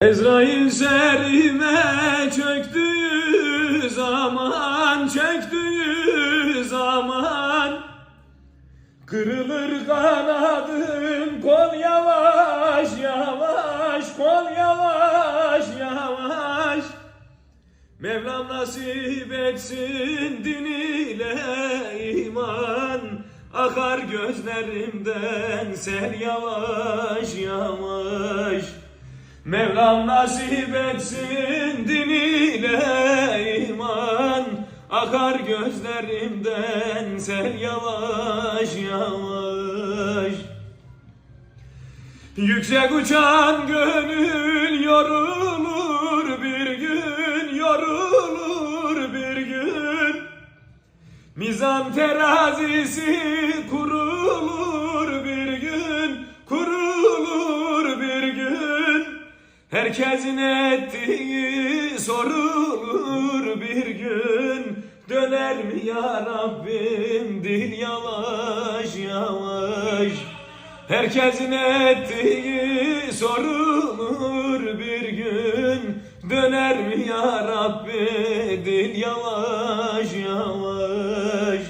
Ezrail üzerime çöktüğü zaman, çöktüğü zaman. Kırılır kanadım kol yavaş yavaş, kol yavaş yavaş. Mevlam nasip etsin din ile iman. Akar gözlerimden sel yavaş yavaş Mevlam nasip etsin din ile iman. Akar gözlerimden sel yavaş yavaş. Yüksek uçan gönül yorulur bir gün, yorulur bir gün. Mizan terazisi kurulur Herkesin ettiği sorulur bir gün. Döner mi ya Rabbim? Dil yavaş yavaş. Herkesin ettiği sorulur bir gün. Döner mi ya Rabbi dil yavaş yavaş.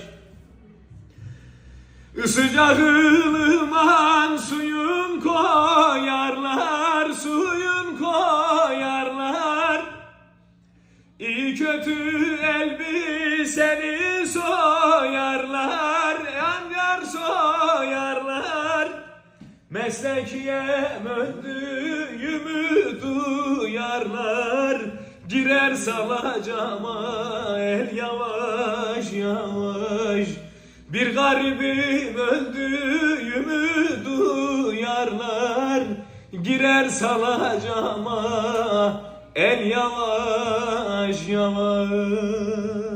Sıcak ılıman suyun kötü elbiseni soyarlar Yar soyarlar. Meslekiye öldüğümü duyarlar. Girer salacağıma el yavaş yavaş. Bir garibim öldüğümü duyarlar. Girer salacağıma el yavaş yavaş